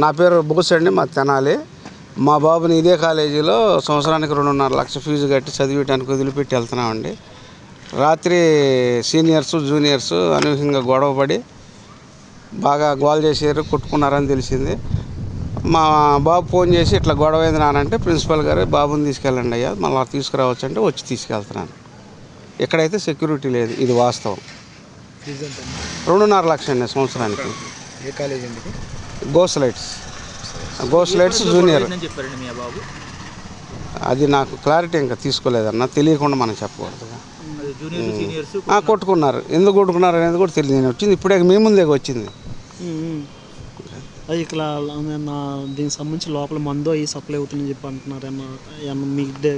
నా పేరు బోస్ అండి మా తెనాలి. మా బాబుని ఇదే కాలేజీలో సంవత్సరానికి రెండున్నర లక్ష ఫీజు కట్టి చదివేయడానికి వదిలిపెట్టి వెళ్తున్నామండి. రాత్రి సీనియర్స్ జూనియర్స్ అనూహ్యంగా గొడవపడి బాగా గోల్ చేశారు కొట్టుకున్నారని తెలిసింది. మా బాబు ఫోన్ చేసి ఇట్లా గొడవ అయింది నానంటే ప్రిన్సిపల్ గారు బాబుని తీసుకెళ్ళండి అయ్యా మళ్ళీ తీసుకురావచ్చు అంటే వచ్చి తీసుకెళ్తున్నాను. ఇక్కడైతే సెక్యూరిటీ లేదు ఇది వాస్తవం? రెండున్నర లక్ష అండి సంవత్సరానికి. ఏ కాలేజ్ అండి? Goes lights goes lights junior. అని చెప్పారండి మీ బాబు? అది నాకు క్లారిటీ ఇంకా తీసుకోలేదన్న తెలియకుండా మనం చెప్పకూడదు. కొట్టుకున్నారు. ఎందుకు కొట్టుకున్నారు అనేది కూడా తెలియదు. నేను వచ్చింది ఇప్పుడే మీ ముందే వచ్చింది. అది ఇక్కడ నా దీనికి సంబంధించి లోపల మందు అవి సప్లై అవుతుందని చెప్పి అంటున్నారు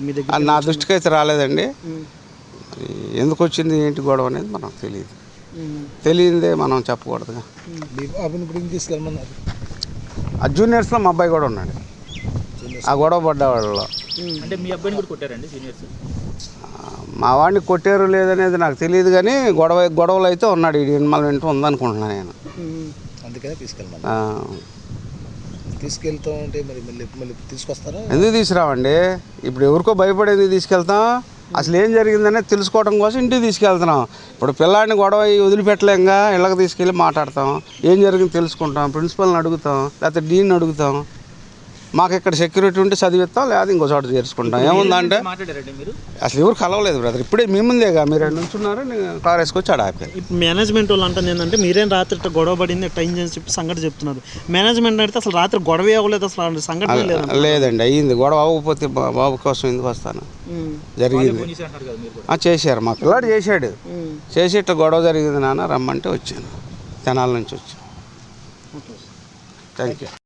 మీ దగ్గర నా దృష్టికి అయితే రాలేదండి. మరి ఎందుకు వచ్చింది ఏంటి గొడవ అనేది మనకు తెలియదు. తెలియందే మనం చెప్పకూడదుగా. ఆ జూనియర్స్లో మా అబ్బాయి కూడా ఉన్నాడు. ఆ గొడవ పడ్డ వాళ్ళలో అంటే మీ అబ్బాయిని కూడా కొట్టారండి సీనియర్స్ ఆ, మా వాడిని కొట్టారు లేదనేది నాకు తెలియదు కానీ గొడవ గొడవలు అయితే ఉన్నాడు. ఈ ఇన్వాల్వ్ వింటూ ఉందనుకుంటున్నాను నేను. అందుకనే తీసుకెళ్తాం అంటే మరి మళ్ళీ మళ్ళీ తీసుకొస్తారా? ఎందుకు తీసుకురావండి? ఇప్పుడు ఎవరికో భయపడి ఎందుకు తీసుకెళ్తాం? అసలు ఏం జరిగిందనే తెలుసుకోవడం కోసం ఇంటికి తీసుకెళ్తున్నాం. ఇప్పుడు పిల్లాడిని గొడవ వదిలిపెట్టలేంగా ఇళ్ళకి తీసుకెళ్ళి మాట్లాడతాం. ఏం జరిగింది తెలుసుకుంటాం. ప్రిన్సిపల్ని అడుగుతాం లేకపోతే డీన్ అడుగుతాం. మాకు ఇక్కడ సెక్యూరిటీ ఉంటే చదివిస్తాం లేదా ఇంకో చోట చేర్చుకుంటాం. ఏముందంటే అసలు ఎవరు కలవలేదు బ్రదర్ ఇప్పుడే మీ ముందేగా మీరు నుంచున్నారు నేను కార్ వేసుకొచ్చి ఆడ ఇప్పుడు మేనేజ్మెంట్ వాళ్ళు అంటుంది ఏంటంటే మీరేం రాత్రి గొడవ పడింది అయింది అని చెప్పి సంగతి చెప్తున్నారు. మేనేజ్మెంట్ అయితే అసలు రాత్రి గొడవ అవ్వలేదు అసలు సంఘటన లేదు లేదండి అయ్యింది. గొడవ అవ్వకపోతే బాబు కోసం ఎందుకు వస్తాను? జరిగింది. చేసి కదా చేశారు. మా పిల్లాడు చేశాడు. చేసి ఇట్లా గొడవ జరిగింది నాన్న రమ్మంటే వచ్చాను. తెనాల నుంచి వచ్చాను. Thank you